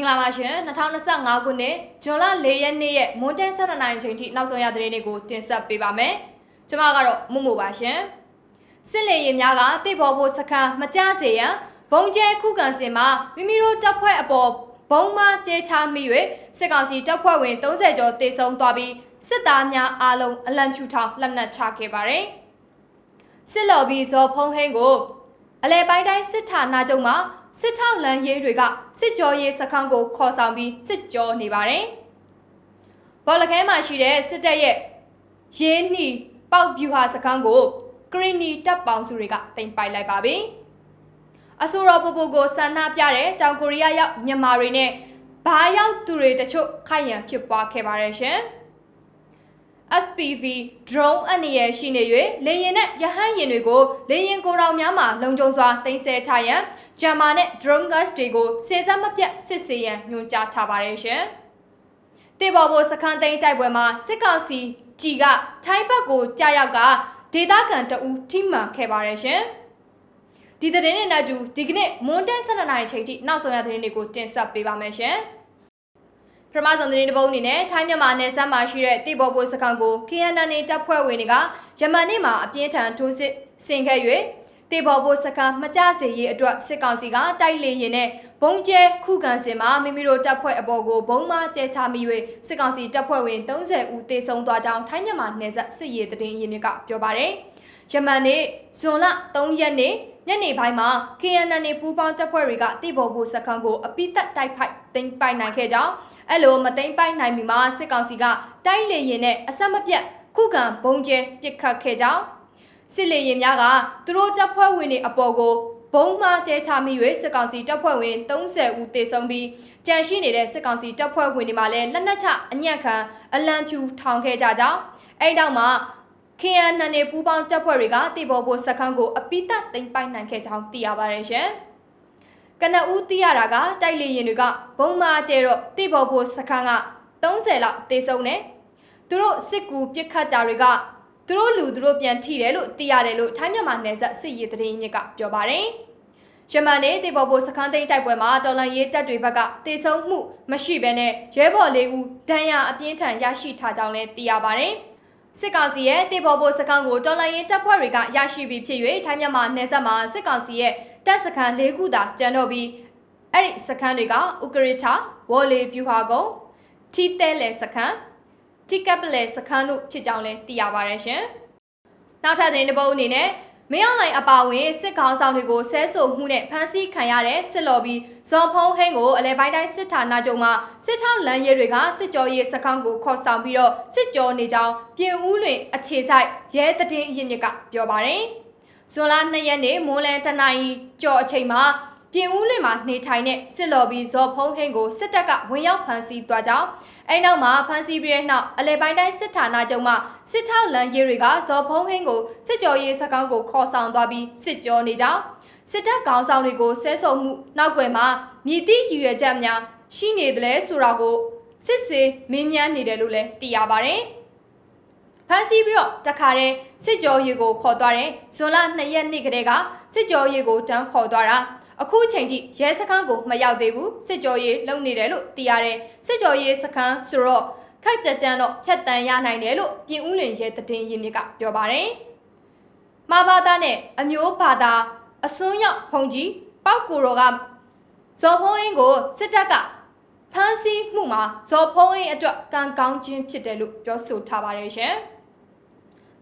င်္ဂလာပါရှင်2025ခုနှစ်ဇွန်လ4ရက်နေ့ရဲ့မွန်တဲ7နိုင်ချိန်ထိနောက်ဆုံးရသတင်းတွေကိုတင်ဆက်ပေးပါမယ်ကျွန်မကတော့မမို့ပါရှင်စစ်လေရင်များကတိတ်ပေါ်ဖို့စခန်းမကြစေရန်ဘုံကျဲခုခံစင်မှာမိမိတို့တပ်ဖွဲ့အပေါ်ဘုံမကျဲချမိ၍စစ်ကောင်စီတပ်ဖွဲ့ဝင်30ကျော်တေဆုံးသွားပြီးစစ်သားများအားလုံးအလံဖြူထောင်လက်နက်ချခဲ့ပါတယ်စစ်လော်ဘီဇော်ဖုံးဟင်းကိုအလဲပိုင်းတိုင်းစစ်ဌာနချုပ်မှာ စစ်ထောက်လန်ရေးတွေကစစ်ကြောရေးစခန်းကိုခေါ်ဆောင်ပြီးစစ်ကြောနေပါတယ်။ဘော်လခဲမှာရှိတဲ့စစ်တပ်ရဲ့ရေးနှီပေါက်ဗျူဟာစခန်းကိုဂရီနီတပ်ပေါင်းစုတွေကတင်ပိုက်လိုက်ပါပြီ။အဆိုတော်ပူပူကိုဆန္ဒပြတဲ့တောင်ကိုရီးယားရောက်မြန်မာတွေနဲ့ဘားရောက်သူတွေတချို့ခိုင်ရန်ဖြစ်ပွားခဲ့ပါတယ်ရှင်။ SPV drone အနေရရှိနေ၍လေရင်နဲ့ရဟန်းရင်တွေကိုလေရင်ကိုယ်တော်များမှလုံခြုံစွာတင်ဆက်ထားရန်ဂျာမာနဲ့ drone gas တွေကိုစေစမ်းမပြတ်စစ်ဆေးရန်ညွှန်ကြားထားပါတယ်ရှင်။တေဘော်ဘိုစခန်းသိမ်းတိုက်ပွဲမှာစစ်ကောင်စီကြီးကထိုင်းဘက်ကိုကြာရောက်ကဒေသခံတအူးထိမှန်ခဲ့ပါတယ်ရှင်။ဒီသတင်းနဲ့အတူဒီကနေ့မွန်တဲ12နာရီချိန်ထိနောက်ဆုံးရသတင်းတွေကိုတင်ဆက်ပေးပါမယ်ရှင်။ ပထမဆုံးသတင်းတစ်ပုဒ်အနေနဲ့ထိုင်းမြန်မာနယ်စပ်မှာရှိတဲ့တိဘော်ဘိုစခန်းကို KNN တပ်ဖွဲ့ဝင်တွေကယမန်နေ့မှာအပြင်းထန်ထိုးစစ်ဆင်ခဲ့၍တေဘော်ဘိုစကန်မကြစေရေးအတွက်စစ်ကောင်စီကတိုက်လေရင်နဲ့ဘုံကျဲခုခံစင်မှာမိမိတို့တပ်ဖွဲ့အပေါ်ကိုဘုံမကျဲချမိ၍စစ်ကောင်စီတပ်ဖွဲ့ဝင်30ဦးသေဆုံးသွားကြောင်းထိုင်းမြန်မာနယ်စပ်စစ်ရေးသတင်းရင်းမြစ်ကပြောပါတယ်။ ယမန်နေ့ဇွန်လ3ရက်နေ့ညနေပိုင်းမှာ KNN ပူးပေါင်းတပ်ဖွဲ့တွေကတိဘော်ဘိုစကန်ကိုအပိသက်တိုက်ဖိုက်သိမ်းပိုက်နိုင်ခဲ့ကြောင်းအဲ့လိုမသိမ်းပိုက်နိုင်မီမှာစစ်ကောင်စီကတိုက်လေရင်နဲ့အဆက်မပြတ်ခုခံဘုံကျဲပစ်ခတ်ခဲ့ကြောင်းစစ်လေရင်များကသူတို့တပ်ဖွဲ့ဝင်တွေအပေါ်ကိုဘုံမှားကျဲချမိ၍စစ်ကောင်စီတပ်ဖွဲ့ဝင်30ဦးသေဆုံးပြီးကြန့်ရှိနေတဲ့စစ်ကောင်စီတပ်ဖွဲ့ဝင်တွေမှာလည်းလက်နက်ချအညံ့ခံအလံဖြူထောင်ခဲ့ကြကြောင်းအဲ့တောက်မှာ ခင်ယန်နှန်နေပူပေါင်းတပ်ဖွဲ့တွေကတေဘော်ဘိုစခန်းကိုအပိတသိမ်းပိုက်နိုင်ခဲ့ကြောင်းသိရပါတယ်ရှင်။ကနဦးသိရတာကတိုက်လေရင်တွေကဘုံမာကျဲတော့တေဘော်ဘိုစခန်းက30လောက်တေဆုံးတယ်။သူတို့စစ်ကူပစ်ခတ်ကြတွေကသူတို့လူသူတို့ပြန်ထိတယ်လို့သိရတယ်လို့ထိုင်းမြန်မာနယ်စပ်စစ်ရေးသတင်းမြစ်ကပြောပါတယ်။ယမန်နေ့တေဘော်ဘိုစခန်းသိမ်းတိုက်ပွဲမှာတော်လန်ရေးတပ်တွေဘက်ကတေဆုံးမှုမရှိဘဲနဲ့ရဲဘော်လေးဦးဒဏ်ရာအပြင်းထန်ရရှိထားကြောင်းလည်းသိရပါတယ်။ စစ်ကောင်စီရဲ့တေဘော်ဘိုစခန်းကိုတော်လန်ရေးတပ်ဖွဲ့တွေကရရှိပြီးဖြစ်၍ထိုင်းမြန်မာနယ်စပ်မှာစစ်ကောင်စီရဲ့တပ်စခန်း၄ခုသာကျန်တော့ပြီးအဲ့ဒီစခန်းတွေကဥကရထဝေါ်လီပြူဟာကုန်းထီတဲလေစခန်းတိကပ်လေစခန်းတို့ဖြစ်ကြောင်းလည်းသိရပါတယ်ရှင်။နောက်ထပ်သတင်းတစ်ပုဒ်အနေနဲ့ မင်းအောင်လိုင်အပါဝင်စစ်ကောင်ဆောင်တွေကိုဆဲဆိုမှုနဲ့ဖမ်းဆီးခံရတဲ့စစ်လော်ဘီဇွန်ဖုံးဟင်းကိုအလဲပိုင်းတိုင်းစစ်ဌာနချုပ်မှစစ်ထောက်လမ်းရဲတွေကစစ်ကြောရေးစခန်းကိုခေါ်ဆောင်ပြီးတော့စစ်ကြောနေကြောင်းပြင်ဦးလွင်အခြေဆိုင်ရဲတည်င်းအရင်မြစ်ကပြောပါတယ်။ဇွန်လ2ရက်နေ့မိုးလယ်တနင်္လာကြော်အချိန်မှာ ပြင်ဦးလွင်မှာနေထိုင်တဲ့စစ်လော်ဘီဇော်ဖုံးဟင်းကိုစစ်တပ်ကဝင်ရောက်ဖမ်းဆီးသွားကြောင်းအဲ့နောက်မှာဖမ်းဆီးပြီးတဲ့နောက်အလဲပိုင်းတိုင်းစစ်ဌာနချုပ်မှစစ်ထောက်လန်ရေးတွေကဇော်ဖုံးဟင်းကိုစစ်ကြောရေးစကောင်းကိုခေါ်ဆောင်သွားပြီးစစ်ကြောနေကြောင်းစစ်တပ်ကောင်ဆောင်တွေကိုဆဲဆုံမှုနောက်ွယ်မှာမြည်သည့်ရည်ရွယ်ချက်များရှိနေတယ်လဲဆိုတာကိုစစ်စေမင်းမြန်းနေတယ်လို့လည်းသိရပါတယ်ဖမ်းဆီးပြီးတော့တခါတည်းစစ်ကြောရေးကိုခေါ်သွားတယ်ဇွန်လ2ရက်နေ့ကတည်းကစစ်ကြောရေးကိုတန်းခေါ်သွားတာ အခုချိန်ထိရဲစခန်းကိုမရောက်သေးဘူးစစ်ကြောရေးလုံနေတယ်လို့သိရတယ်စစ်ကြောရေးစခန်းဆိုတော့ခိုက်ကြကြမ်းတော့ဖြတ်တန်းရနိုင်တယ်လို့ပြင်ဦးလင်ရဲတည်င်းရင်းမြစ်ကပြောပါတယ်မာဘာသာနဲ့အမျိုးဘာသာအစွန်းရောက်ဖုန်ကြီးပောက်ကိုတော်ကဇော်ဖုံးအင်းကိုစစ်တပ်ကဖမ်းဆီးမှုမှာဇော်ဖုံးအင်းအတွက်ကံကောင်းခြင်းဖြစ်တယ်လို့ပြောဆိုထားပါတယ်ရှင်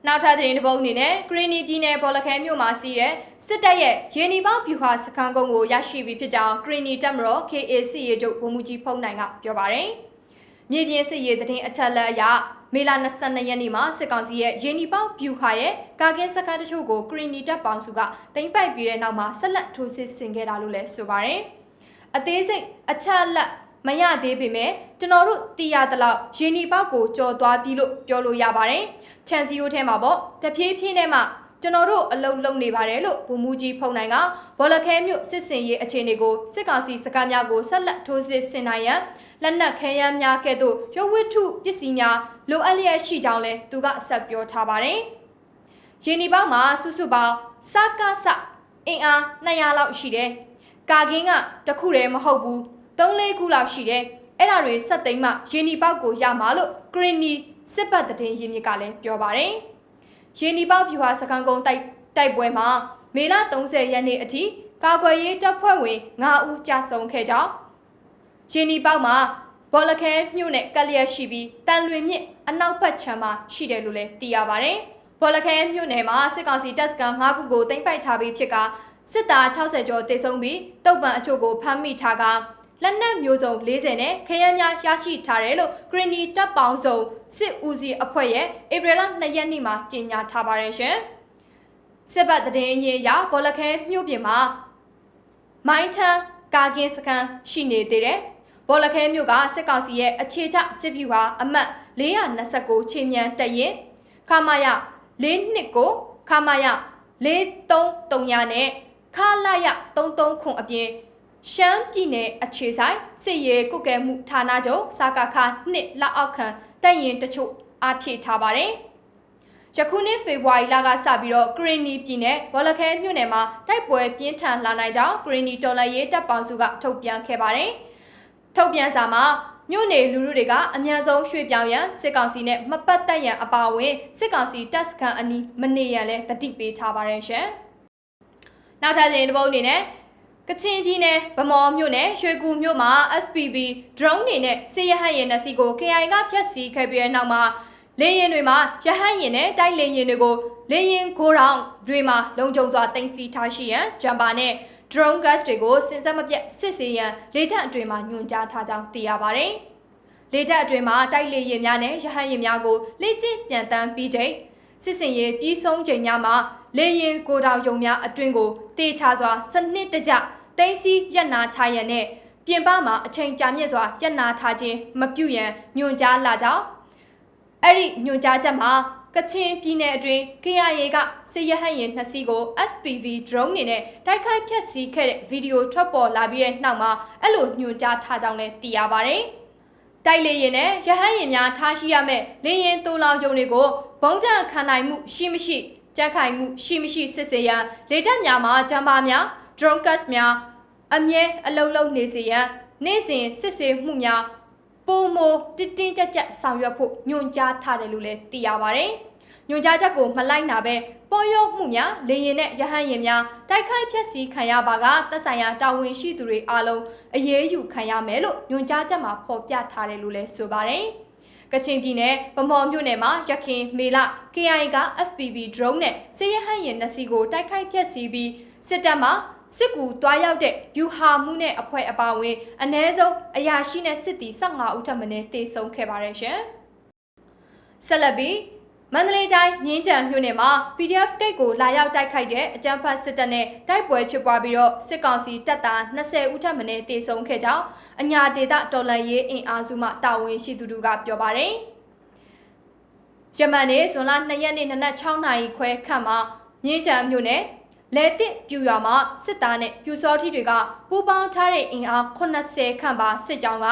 နောက်ထပ်သတင်းတစ်ပုဒ်အနေနဲ့ဂရီနီပြည်နယ်ဘော်လခဲမြို့မှာစီးတဲ့ စစ်တပ်ရဲ့ရေနီပေါဗျူဟာစခန်းကုန်းကိုရရှိပြီးဖြစ်ကြောင်းဂရီနီတပ်မတော် KAC ရေချုပ်ဗိုလ်မှူးကြီးဖုံးနိုင်ကပြောပါတယ်။မြေပြင်စစ်ရေးသတင်းအချက်အလက်အရမေလ22ရက်နေ့မှာစစ်ကောင်စီရဲ့ရေနီပေါဗျူဟာရဲ့ကာကင်းစခန်းတချို့ကိုဂရီနီတပ်ပေါင်းစုကတင်ပိုက်ပြီးတဲ့နောက်မှာဆက်လက်ထိုးစစ်ဆင်ခဲ့တာလို့လည်းဆိုပါတယ်။အသေးစိတ်အချက်အလက်မရသေးပေမဲ့ကျွန်တော်တို့တည်ရသလောက်ရေနီပေါက်ကိုကြော်သွားပြီလို့ပြောလို့ရပါတယ်။ချန်စီယိုထဲမှာပေါ့တဖြည်းဖြည်းနဲ့မှ ကျွန်တော်တို့အလုံးလုံးနေပါတယ်လို့ဗိုလ်မှူးကြီးဖုံနိုင်ကဘောလခဲမြို့စစ်စင်ရေးအခြေအနေကိုစစ်ကောင်စီစကားများကိုဆက်လက်ထိုးစစ်ဆင်နိုင်ရန်လက်နက်ခဲယမ်းများကဲ့သို့ရုပ်ဝတ္ထုပစ္စည်းများလိုအပ်လျက်ရှိကြောင်းလည်းသူကဆက်ပြောထားပါတယ်။ရင်းဒီပေါက်မှာစုစုပေါင်းစကစအင်အား200လောက်ရှိတယ်။ကာကင်းကတခုတည်းမဟုတ်ဘူး3-4ခုလောက်ရှိတယ်အဲ့ဒါတွေဆက်သိမ်းမှရင်းနီပေါက်ကိုရမှာလို့ဂရင်းနီစစ်ပတ်သတင်းရင်းမြစ်ကလည်းပြောပါတယ် ရင်းနီပေါက်ဖြူဟာစကန်ကုန်းတိုက်တိုက်ပွဲမှာမေလ30ရက်နေ့အထိကာကွယ်ရေးတပ်ဖွဲ့ဝင်9ဦးကြာဆုံးခဲ့ကြောင်းရင်းနီပေါက်မှာဘောလခဲမြို့နယ်ကလျက်ရှိပြီးတန်လွင်မြစ်အနောက်ဘက်ခြမ်းမှာရှိတယ်လို့လည်းသိရပါတယ်။ဘောလခဲမြို့နယ်မှာစစ်ကောင်စီတပ်စခန်း၅ခုကိုတင်ပိုက်ထားပြီးဖြစ်ကစစ်သား60ကျော်တေဆုံးပြီးတုတ်ပံအချို့ကိုဖမ်းမိထားက လက်နက်မျိုးစုံ40နဲ့ခရမ်းများရရှိထားတယ်လို့ဂရင်းနီတပ်ပေါင်းစုံစစ်ဦးစီးအဖွဲ့ရဲ့ဧပြီလ2ရက်နေ့မှာကြေညာထားပါတယ်ရှင်။စစ်ပတ်သတင်းအရအရဘောလခဲမြို့ပြင်မှာမိုင်းထန်ကာကင်းစခန်းရှိနေသေးတယ်။ဘောလခဲမြို့ကစစ်ကောင်စီရဲ့အခြေချစစ်ဗျူဟာအမှတ်429ချင်းမြန်တက်ရင်ခမာယ429ကိုခမာယ433နဲ့ခလာယ33ခွန်အပြင် ရှမ်းပြည်နယ်အခြေဆိုင်စစ်ရေးကုကဲမှုဌာနချုပ်စာကာခနှစ်လက်အောက်ခံတပ်ရင်တချို့အပြည့်ထားပါတယ်။ယခုနှစ်ဖေဖော်ဝါရီလကစပြီးတော့ဂရင်းနီပြည်နယ်ဘောလခဲမြို့နယ်မှာတိုက်ပွဲပြင်းထန်လာနိုင်ကြောင်းဂရင်းနီတော်လရေးတပ်ပေါင်းစုကထုတ်ပြန်ခဲ့ပါတယ်။ထုတ်ပြန်စာမှာမြို့နယ်လူလူတွေကအများဆုံးရွှေ့ပြောင်းရန်စစ်ကောင်စီနဲ့မပတ်သက်ရန်အပါအဝင်စစ်ကောင်စီတပ်စခန်းအနီးမနေရန်လည်းတတိပေးထားပါတယ်ရှင်။နောက်ထပ်သတင်းတစ်ပုဒ်အနေနဲ့ ကချင်ပြည်နယ်ဗမော်မြို့နယ်ရွှေကူမြို့မှာ SPB drone တွေနဲ့စစ်ရဟတ်ယာဉ်နှစ်စီးကို KI ကဖျက်ဆီးခဲ့ပြီးတဲ့နောက်မှာလေရင်တွေမှာရဟတ်ယာဉ်နဲ့တိုက်လေယာဉ်တွေကိုလေရင်ခိုးတောင်တွေမှာလုံခြုံစွာတင်စီထားရှိရန်ဂျမ်ပါနဲ့ drone gas တွေကိုစင်စက်မပြတ်စစ်ဆေးရန်လေတပ်အတွင်းမှာညွှန်ကြားထားကြောင်းသိရပါတယ်။လေတပ်အတွင်းမှာတိုက်လေယာဉ်များနဲ့ရဟတ်ယာဉ်များကိုလေ့ကျင့်ပြန်တမ်းပြီးချိန်စစ်စင်ရေးပြီးဆုံးချိန်များမှာလေရင်ကိုတောင်ယုံများအတွင်းကိုတေချာစွာစနစ်တကျ တိမ့်စီရက်နာထားရန်နဲ့ပြင်ပမှာအချိန်ကြာမြင့်စွာရက်နာထားခြင်းမပြုရန်ညွှန်ကြားလာကြောင်းအဲ့ဒီညွှန်ကြားချက်မှာကချင်ပြည်နယ်အတွင်း KIA ကစစ်ရဟတ်ရင်နှစ်စီးကို SPV drone နေနဲ့တိုက်ခိုက်ဖျက်ဆီးခဲ့တဲ့ဗီဒီယိုထွက်ပေါ်လာပြီးတဲ့နောက်မှာအဲ့လိုညွှန်ကြားထားကြောင်းလည်းသိရပါတယ်။တိုက်လေရင်နဲ့ရဟတ်ရင်များထားရှိရမယ့်လေရင်တူလောင်ယုံတွေကိုဘုံကြခံနိုင်မှုရှိမရှိကြက်ခိုင်မှုရှိမရှိစစ်ဆေးရန်လေတပ်များမှာဂျမ်ပါများ drone cast များအမြဲအလုံးလုံးနေစေရန်နေ့စဉ်စစ်ဆေးမှုများပုံမတစ်တင်းကြပ်ကြပ်ဆောင်ရွက်ဖို့ညွှန်ကြားထားတယ်လို့လည်းသိရပါတယ်။ညွှန်ကြားချက်ကိုမလိုက်နာပဲပေါ်ရောမှုများလေရင်နဲ့ရဟန်းရင်များတိုက်ခိုက်ဖျက်ဆီးခံရပါကသက်ဆိုင်ရာတာဝန်ရှိသူတွေအားလုံးအရေးယူခံရမယ်လို့ညွှန်ကြားချက်မှာဖော်ပြထားတယ်လို့လည်းဆိုပါတယ်။ကချင်ပြည်နယ်ဗမော်မြို့နယ်မှာရခင်မေလ KI က FPV drone နဲ့စေရဟန်ရင်နှစ်စီးကိုတိုက်ခိုက်ဖျက်ဆီးပြီးစစ်တပ်မှ စစ်ကူတွားရောက်တဲ့ယူဟာမှုနဲ့အဖွဲ့အပါအဝင်အ ਨੇ ဆုံးအရာရှိနဲ့စစ်တီ15ဦးထပ်မံတေဆုံးခဲ့ပါတယ်ရှင်။ဆက်လက်ပြီးမန္တလေးတိုင်းမြင်းကြံမြို့နယ်မှာ PDF တိတ်ကိုလာရောက်တိုက်ခိုက်တဲ့အကြမ်းဖက်စစ်တပ်နဲ့တိုက်ပွဲဖြစ်ပွားပြီးတော့စစ်ကောင်စီတပ်သား20ဦးထပ်မံတေဆုံးခဲ့ကြောင်းအညာဒေတာတော်လန်ရေးအင်အားစုမှတာဝန်ရှိသူတို့ကပြောပါတယ်။ယမန်နေ့ဇွန်လ2ရက်နေ့နနက်6နာရီခွဲခန့်မှာမြင်းကြံမြို့နယ် လဲတစ်ပြူရွာမှာစစ်သားနဲ့ပြူစောထီတွေကပူပေါင်းထားတဲ့အင်အား80ခန့်ပါစစ်ကြောင်းက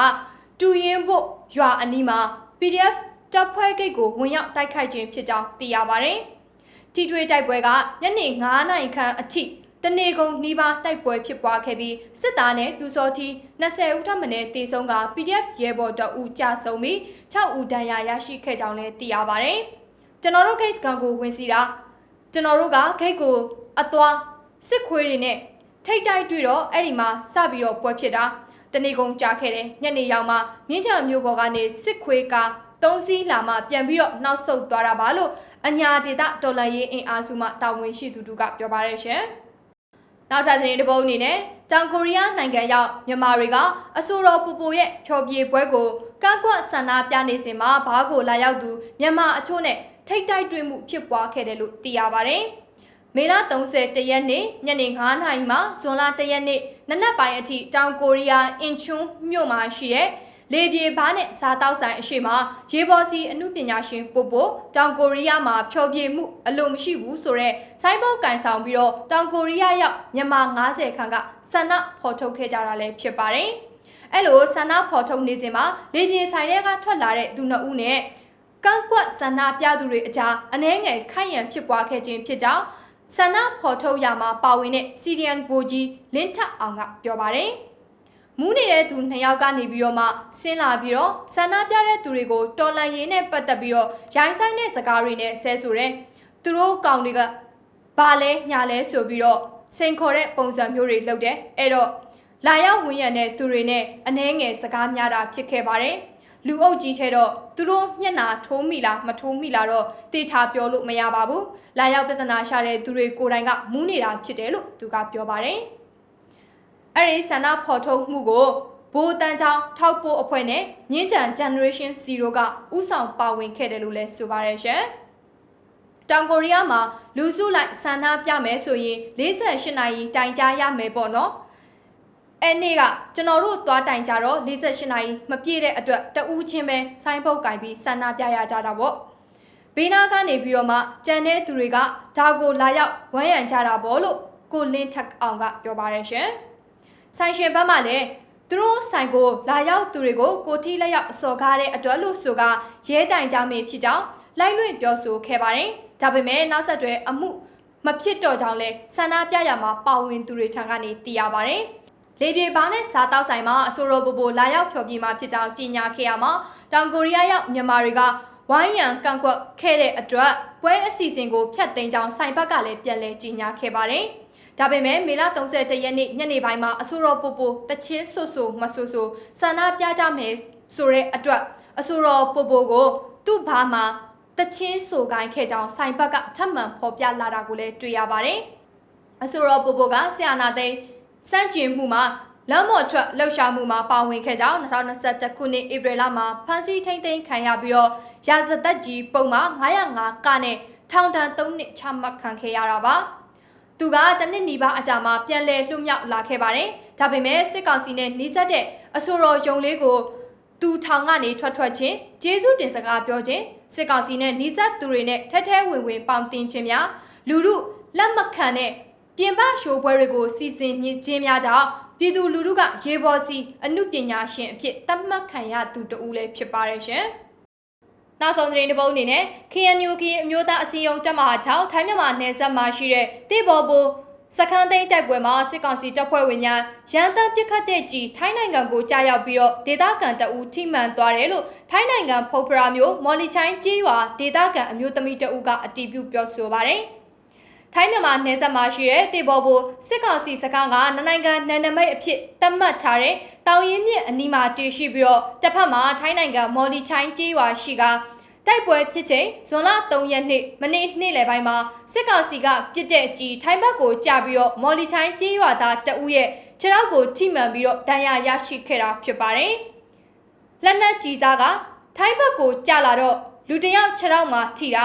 တူရင်ဖို့ရွာအနီးမှာ PDF တပ်ဖွဲ့ဂိတ်ကိုဝင်ရောက်တိုက်ခိုက်ခြင်းဖြစ်ကြောင်းသိရပါတယ်။တီထွေတိုက်ပွဲကညနေ9နာရီခန့်အထိတနေကုန်နှီးပါတိုက်ပွဲဖြစ်ပွားခဲ့ပြီးစစ်သားနဲ့ပြူစောထီ20ဦးထပ်မံတေဆုံးက PDF ရဲဘော်တအူကြဆုံးပြီး6ဦးဒဏ်ရာရရှိခဲ့ကြောင်းလည်းသိရပါတယ်။ကျွန်တော်တို့ case ကန်ကိုဝင်စီတာကျွန်တော်တို့ကဂိတ်ကို အသွားစစ်ခွေးတွေနဲ့ထိတ်တိုက်တွေ့တော့အဲ့ဒီမှာစပြီးတော့ပွဲဖြစ်တာတနေကုန်ကြာခဲ့တယ်ညနေရောက်မှမြင်းချမျိုးပေါ်ကနေစစ်ခွေးကားသုံးစီးလာမှပြန်ပြီးတော့နောက်ဆုတ်သွားတာပါလို့အညာဒေတာတော်လန်ရေးအင်အားစုမှတာဝန်ရှိသူတို့ကပြောပါရရှင်နောက်ထပ်သတင်းတစ်ပုဒ်အနေနဲ့တောင်ကိုရီးယားနိုင်ငံရောက်မြန်မာတွေကအဆိုတော်ပူပူရဲ့ဖြော်ပြေပွဲကိုကန့်ကွက်ဆန္ဒပြနေစဉ်မှာဘားကိုလာရောက်သူမြန်မာအချို့နဲ့ထိတ်တိုက်တွေ့မှုဖြစ်ပွားခဲ့တယ်လို့သိရပါတယ်။ မေလ31ရက်နေ့ညနေ9:00နာရီမှဇွန်လ1ရက်နေ့နနက်ပိုင်းအထိတောင်ကိုရီးယားအင်ချွန်းမြို့မှာရှိတဲ့လေပြေဘားနဲ့စားတောက်ဆိုင်အရှိမရေပေါ်စီအမှုပညာရှင်ပို့ပို့တောင်ကိုရီးယားမှာဖျော်ဖြေမှုအလိုမရှိဘူးဆိုတော့ဆိုင်းဘုတ်ကန်ဆောင်ပြီးတော့တောင်ကိုရီးယားရောက်မြန်မာ90ခန့်ကဆန္ဒဖော်ထုတ်ခဲ့ကြတာလည်းဖြစ်ပါတယ်။အဲ့လိုဆန္ဒဖော်ထုတ်နေစဉ်မှာလေပြေဆိုင်တွေကထွက်လာတဲ့သူနှစ်ဦးနဲ့ကန့်ကွက်ဆန္ဒပြသူတွေအကြားအနှဲငယ်ခိုက်ရန်ဖြစ်ပွားခဲ့ခြင်းဖြစ်ကြောင်း ဆန္ဒဖော်ထုတ်ရမှာပါဝင်တဲ့စီရီယန်ဘိုကြီးလင်းထအောင်ကပြောပါတယ်မူးနေတဲ့သူနှစ်ယောက်ကနေပြီးတော့မှဆင်းလာပြီးတော့ဆန္ဒပြတဲ့သူတွေကိုတော်လန်ရေးနဲ့ပတ်သက်ပြီးတော့ရိုင်းဆိုင်တဲ့စကားတွေနဲ့ဆဲဆိုတယ်သူတို့ကောင်တွေကဘာလဲညာလဲဆိုပြီးတော့စိန်ခေါ်တဲ့ပုံစံမျိုးတွေလုပ်တယ်အဲ့တော့လာရောက်ဝင်ရတဲ့သူတွေနဲ့အနှဲငယ်စကားများတာဖြစ်ခဲ့ပါတယ် လူအုပ်ကြီးထဲတော့သူတို့မျက်နှာထိုးမိလားမထိုးမိလားတော့တေချာပြောလို့မရပါဘူးလာရောက်ပြဿနာရှာတဲ့သူတွေကိုယ်တိုင်ကမူးနေတာဖြစ်တယ်လို့သူကပြောပါတယ်အဲ့ဒီဆန္ဒဖော်ထုတ်မှုကိုဘိုးတန်းချောင်းထောက်ပို့အဖွဲ့နဲ့မြင်းကြံ Generation 0ကဥဆောင်ပါဝင်ခဲ့တယ်လို့လည်းဆိုပါတယ်ရှင်တောင်ကိုရီးယားမှာလူစုလိုက်ဆန္ဒပြမယ်ဆိုရင်48နာရီတိုင်ကြားရမယ်ပေါ့နော် အဲ့နေ့ကကျွန်တော်တို့သွားတိုင်ကြတော့48နာရီမပြည့်တဲ့အတွက်တဦးချင်းပဲဆိုင်းပုတ်ကင်ပြီးဆန္ဒပြရကြတာပေါ့ဘေးနားကနေပြီးတော့မှကြံတဲ့သူတွေကဒါကိုလာရောက်ဝမ်းရံကြတာပေါ့လို့ကိုလင်းထက်အောင်ကပြောပါတယ်ရှင်ဆိုင်ရှင်ဘက်မှလည်းသူတို့ဆိုင်ကိုလာရောက်သူတွေကိုကိုထီလက်ရောက်အစော်ကားတဲ့အတွက်လို့ဆိုကရဲတိုင်ကြမေဖြစ်ကြောင်းလိုက်လွင့်ပြောဆိုခဲ့ပါတယ်ဒါပေမဲ့နောက်ဆက်တွဲအမှုမဖြစ်တော့ကြောင်းလဲဆန္ဒပြရမှာပါဝင်သူတွေထံကနေသိရပါတယ် လေပြေဘာနဲ့စားတောက်ဆိုင်မှာအဆိုတော်ပပလာရောက်ဖျော်ပြမှာဖြစ်ကြောင်းကြေညာခဲ့ရမှာတောင်ကိုရီးယားရောက်မြန်မာတွေကဝိုင်းရန်ကန့်ကွက်ခဲ့တဲ့အတွက်ပွဲအစီအစဉ်ကိုဖျက်သိမ်းကြောင်းဆိုင်ဘက်ကလည်းပြန်လည်ကြေညာခဲ့ပါတယ်။ဒါပေမဲ့မေလ31ရက်နေ့ညနေပိုင်းမှာအဆိုတော်ပပတချင်းဆူဆူမဆူဆူဆန္ဒပြကြမယ်ဆိုတဲ့အတွက်အဆိုတော်ပပကိုသူ့ဘာမှာတချင်းဆိုကိုင်းခဲ့ကြောင်းဆိုင်ဘက်ကထပ်မံဖော်ပြလာတာကိုလည်းတွေ့ရပါတယ်။အဆိုတော်ပပကဆီယနာသိန်း စန့်ကျင်မှုမှာလမ်းမော်ထွက်လှုပ်ရှားမှုမှာပါဝင်ခဲ့ကြောင်း2021ခုနှစ်ဧပြီလမှာဖမ်းဆီးထိန်းသိမ်းခံရပြီးတော့ရာဇသက်ကြီးပုံမှာ905ကနဲ့ထောင်ဒဏ်3နှစ်ချမှတ်ခံခဲ့ရတာပါသူကတနစ်နီးပါးအကြာမှာပြန်လည်လွတ်မြောက်လာခဲ့ပါတယ်ဒါပေမဲ့စစ်ကောင်စီနဲ့နှိစက်တဲ့အဆိုတော်ယုံလေးကိုသူထောင်ကနေထွက်ထွက်ချင်းကျေးဇူးတင်စကားပြောခြင်းစစ်ကောင်စီနဲ့နှိစက်သူတွေနဲ့ထဲထဲဝင်ဝင်ပေါင်တင်ခြင်းများလူမှုလက်မခံတဲ့ ပြင်ပရှိုးပွဲတွေကိုစီစဉ်ခြင်းများကြောင့်ပြည်သူလူထုကရေပေါ်စီအမှုပညာရှင်အဖြစ်သတ်မှတ်ခံရသူတဦးလည်းဖြစ်ပါတယ်ရှင်။နောက်ဆုံးသတင်းတစ်ပုဒ်အနေနဲ့ KNU ကအမျိုးသားအစည်းအရုံးတပ်မဟာ6ထိုင်းမြန်မာနယ်စပ်မှာရှိတဲ့တေဘော်ဘူစခန်းသိမ်းတိုက်ပွဲမှာစစ်ကောင်စီတပ်ဖွဲ့ဝင်များရန်တမ်းပစ်ခတ်တဲ့ကြီးထိုင်းနိုင်ငံကိုကြားရောက်ပြီးတော့ဒေသခံတအူထိမှန်သွားတယ်လို့ထိုင်းနိုင်ငံဖုတ်ဖရာမျိုးမော်လီချိုင်းကြေးရွာဒေသခံအမျိုးသမီးတအူကအတည်ပြုပြောဆိုပါတယ်။ ထိုင်းမြန်မာနယ်စပ်မှာရှိတဲ့တေဘော်ဘူစစ်ကောင်စီစခန်းကနိုင်ငံနယ်နိမိတ်အဖြစ်သတ်မှတ်ထားတဲ့တောင်ရင်မြစ်အနီးမှာတည်ရှိပြီးတော့တစ်ဖက်မှာထိုင်းနိုင်ငံမော်လီချိုင်းကြေးရွာရှိကတိုက်ပွဲဖြစ်ချိန်ဇွန်လ3ရက်နေ့မနေ့နေ့လယ်ပိုင်းမှာစစ်ကောင်စီကပြစ်တဲ့ကြီးထိုင်းဘက်ကိုကြာပြီးတော့မော်လီချိုင်းကြေးရွာသားတအူးရဲ့ခြေထောက်ကိုထိမှန်ပြီးတော့ဒဏ်ရာရရှိခဲ့တာဖြစ်ပါတယ်။လက်နက်ကြီးစားကထိုင်းဘက်ကိုကြာလာတော့လူတယောက်ခြေထောက်မှာထိတာ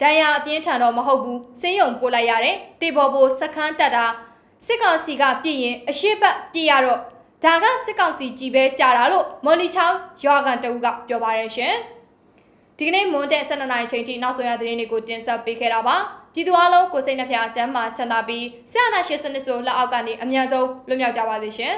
ဒဏ်ရာအပြင်းထန်တော့မဟုတ်ဘူးစေးရုံပို့လိုက်ရတယ်တေဘော်ဘိုစခန်းတက်တာစစ်ကောင်စီကပြည့်ရင်အရှိတ်ပြည့်ရတော့ဒါကစစ်ကောင်စီကြီးပဲကြာတာလို့မော်လီချောင်းရွာကန်တဦးကပြောပါရရှင်ဒီကနေ့မွန်တဲ့12နာရီချိန်ထိနောက်ဆုံးရသတင်းတွေကိုတင်ဆက်ပေးခဲ့တာပါပြည်သူအလုံးကိုစိတ်နှဖျားစမ်းမာချမ်းသာပြီးဆရာနာရှင်စနစ်ဆိုလက်အောက်ကနေအမြန်ဆုံးလွတ်မြောက်ကြပါလိမ့်ရှင်